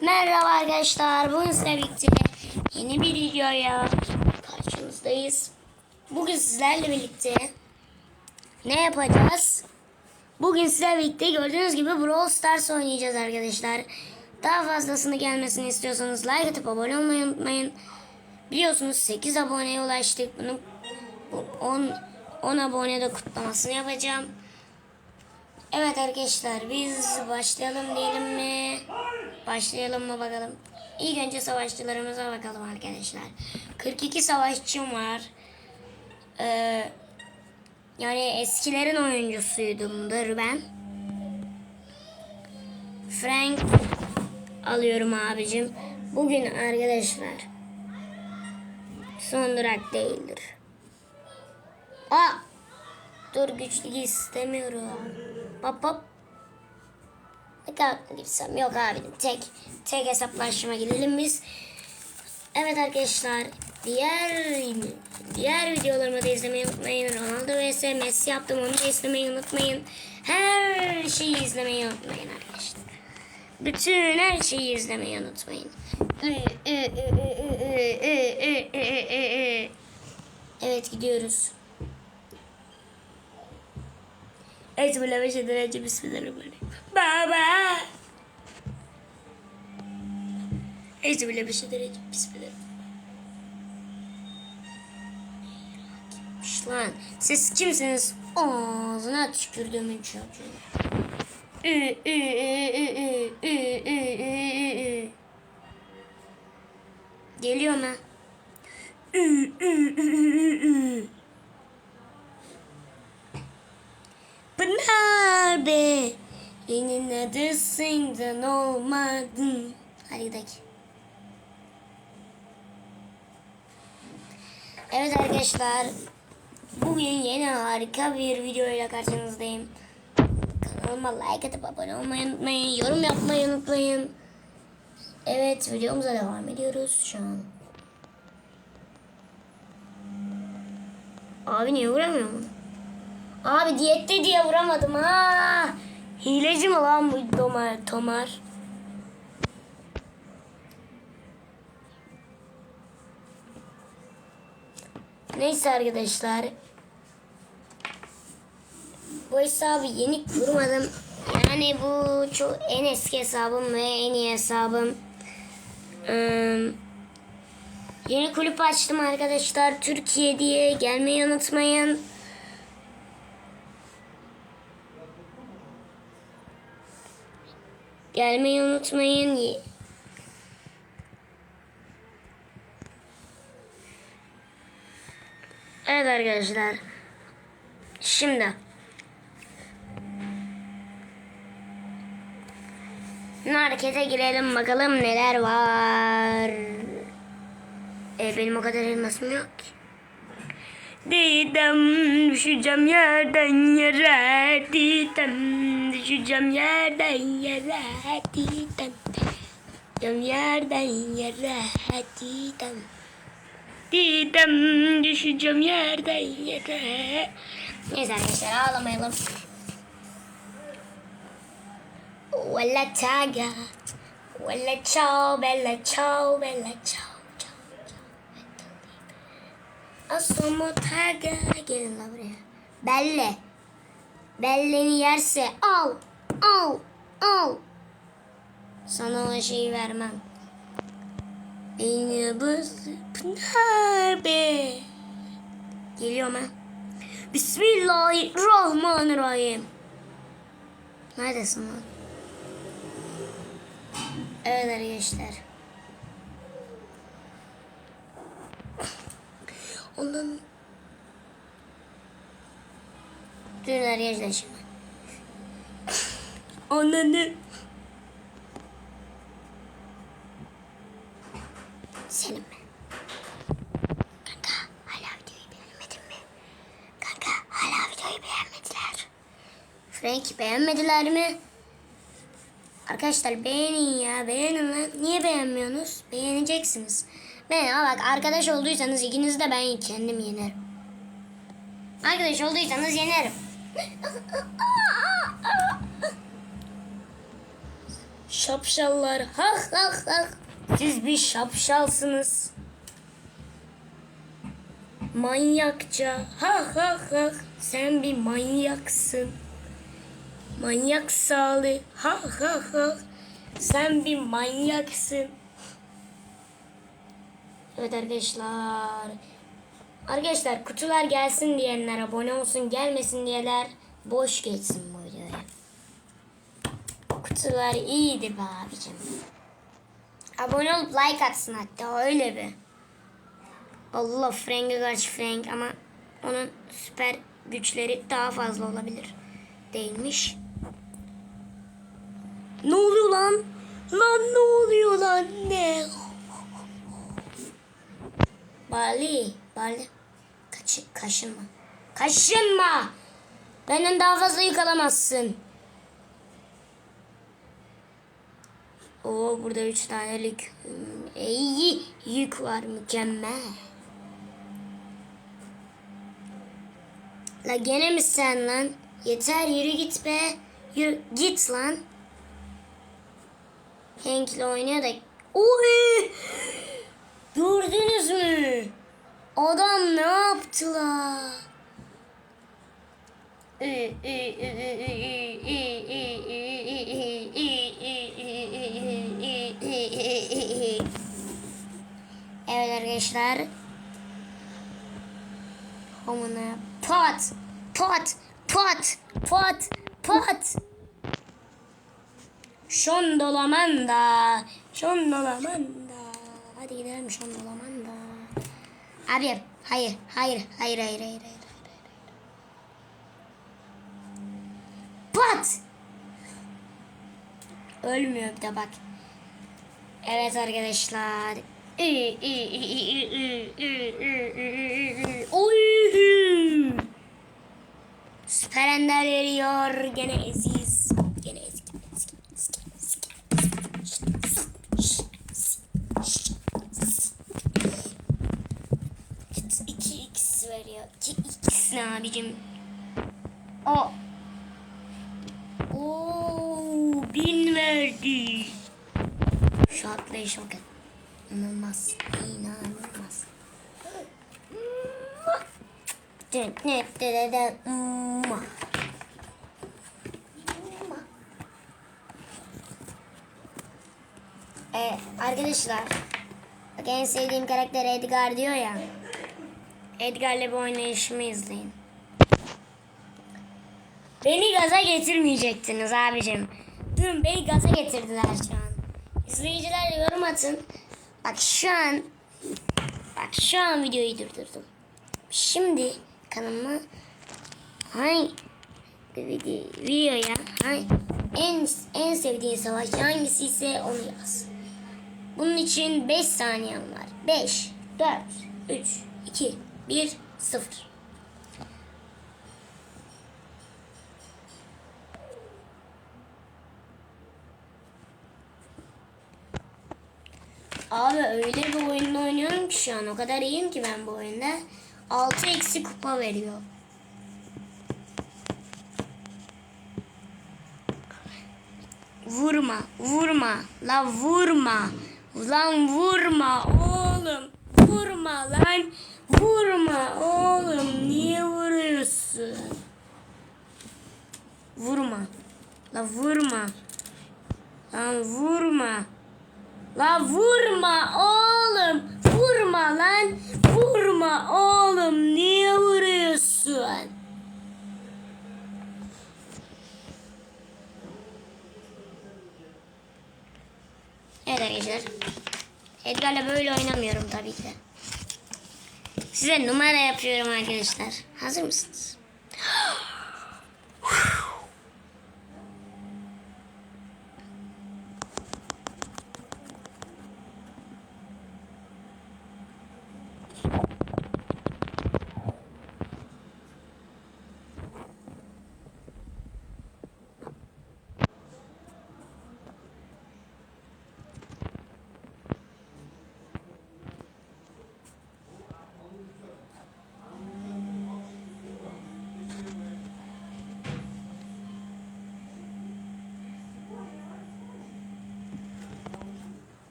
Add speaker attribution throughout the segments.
Speaker 1: Merhaba arkadaşlar. Bugün sizlerle yeni bir videoya karşınızdayız. Bugün sizlerle birlikte ne yapacağız? Bugün sizlerle birlikte gördüğünüz gibi Brawl Stars oynayacağız arkadaşlar. Daha fazlasını gelmesini istiyorsanız like atıp abone olmayı unutmayın. Biliyorsunuz 8 aboneye ulaştık. Bunun bu 10 10 abonede kutlamasını yapacağım. Evet arkadaşlar biz başlayalım diyelim mi? Başlayalım mı bakalım. İlk önce savaşçılarımıza bakalım arkadaşlar. 42 savaşçım var. Ee, yani eskilerin oyuncusuydumdur ben. Frank alıyorum abicim. Bugün arkadaşlar son durak değildir. Aa! Dur güçlü istemiyorum. Hop hop. Kadar gitsem yok abi tek tek hesaplaşma gidelim biz. Evet arkadaşlar diğer diğer videolarımı da izlemeyi unutmayın. Ronaldo vs Messi yaptım onu da izlemeyi unutmayın. Her şeyi izlemeyi unutmayın arkadaşlar. Bütün her şeyi izlemeyi unutmayın. Evet gidiyoruz. Bir şeyden önce bismillahirrahmanirrahim. Baba. Bir şeyden önce bismillahirrahmanirrahim. Lan siz kimsiniz? Ağzına tükürdüğümün çocuğu. Ü, ü, ü, ü, ü, ü, ü, ü, ü. Geliyor mu? Pınar be. Senin adısından olmadın. Hadi gidelim. Evet arkadaşlar. Bugün yeni harika bir video ile karşınızdayım. Kanalıma like atıp abone olmayı unutmayın. Yorum yapmayı unutmayın. Evet videomuza devam ediyoruz şu an. Abi niye vuramıyor mu? Abi diyette diye vuramadım ha. Hileci mi lan bu Tomar? Tomar? Neyse arkadaşlar. Bu hesabı yeni kurmadım. Yani bu çok en eski hesabım ve en iyi hesabım. Ee, yeni kulüp açtım arkadaşlar. Türkiye diye gelmeyi unutmayın. Gelmeyi unutmayın. Evet arkadaşlar. Şimdi. Harekete girelim bakalım neler var. E, benim o kadar elmasım yok ki. Didem düşeceğim yerden yere. Didem düşeceğim yerden yere. Didem Düşeceğim yerden yere. Didem. Didem düşeceğim yerden yere. Neyse arkadaşlar ağlamayalım. Valla taga Valla ciao bella ciao bella ciao Asumo taga gelin la buraya. Belle. Belleni yerse al. Al. Al. Sana o şeyi vermem. Buz pınar be. Geliyor mu? Bismillahirrahmanirrahim. Neredesin lan? Evet arkadaşlar. Ondan Dün şimdi. Ondan Senin mi? Kanka hala videoyu beğenmedin mi? Kanka hala videoyu beğenmediler. Frank beğenmediler mi? Arkadaşlar beğenin ya beğenin lan. Niye beğenmiyorsunuz? Beğeneceksiniz. Ben ama bak arkadaş olduysanız ikiniz de ben kendim yenerim. Arkadaş olduysanız yenerim. Şapşallar. Ha ha ha. Siz bir şapşalsınız. Manyakça. Ha ha ha. Sen bir manyaksın. Manyak Salih. Ha ha ha. Sen bir manyaksın. Evet arkadaşlar. Arkadaşlar kutular gelsin diyenler abone olsun gelmesin diyenler boş geçsin bu videoya. Kutular iyiydi be abicim. Abone olup like atsın hatta öyle bir. Allah Frank'e karşı Frank ama onun süper güçleri daha fazla olabilir. Değilmiş. Ne oluyor lan? Lan ne oluyor lan ne? Bali, Bali. Kaç, kaşınma. Kaşınma! Benden daha fazla yük alamazsın. Oo burada üç tanelik hmm, iyi yük var mükemmel. La gene mi sen lan? Yeter yürü git be. Yürü git lan. Hank'le oynuyor da. Oy! Gördünüz mü? Adam ne yaptı la? Evet arkadaşlar. Homuna pat pat pat pat pat. Şondolamanda. Şondolamanda. Hadi gidelim şondolamanda. Abi hayır hayır hayır hayır hayır hayır. hayır. Pat. Ölmüyor bir de bak. Evet arkadaşlar. Oy! Süper Ender veriyor. Gene eziz. 2x veriyor. 2x ne abicim? O. Oo, bin verdi. Şu atlayış bakın. İnanılmaz. İnanılmaz. Ee, arkadaşlar bak en sevdiğim karakter Edgar diyor ya. Edgar'la bir oynayışımı izleyin. Beni gaza getirmeyecektiniz abicim. Dün beni gaza getirdiler şu an. İzleyiciler yorum atın. Bak şu an bak şu an videoyu durdurdum. Şimdi kanalıma hangi video, videoya hangi, en en sevdiğin savaşçı hangisi ise onu yaz. Bunun için 5 saniyen var. 5 4 3 2 1 0 Abi öyle bir oyunda oynuyorum ki şu an. O kadar iyiyim ki ben bu oyunda. 6 eksi kupa veriyor. Vurma, vurma, la vurma. Lan vurma oğlum. Vurma lan. Vurma oğlum. Niye vuruyorsun? Vurma. La vurma. Lan vurma. La vurma oğlum. Vurma lan. Vurma oğlum. Niye vuruyorsun? Evet arkadaşlar. Edgar'la böyle oynamıyorum tabii ki. Size numara yapıyorum arkadaşlar. Hazır mısınız?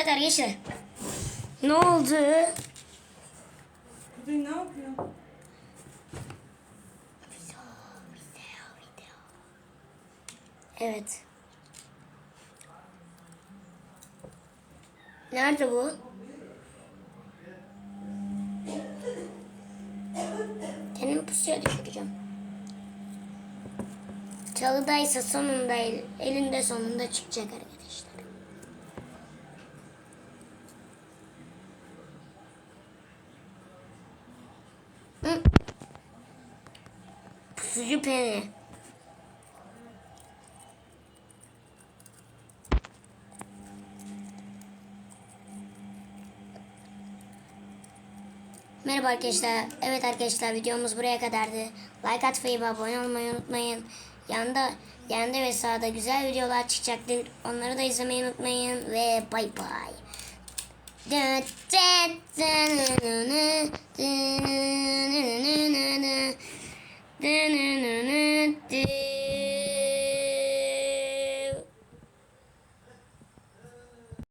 Speaker 1: Evet arkadaşlar. Ne oldu?
Speaker 2: Ne yapıyor?
Speaker 1: Evet. Nerede bu? Kendimi pusuya düşüreceğim. Çalıdaysa sonunda el- elinde sonunda çıkacak arkadaşlar. Pusucu peni. Merhaba arkadaşlar. Evet arkadaşlar videomuz buraya kadardı. Like atmayı ve abone olmayı unutmayın. Yanda, yanda ve sağda güzel videolar çıkacaktır. Onları da izlemeyi unutmayın ve bay bay. na na na na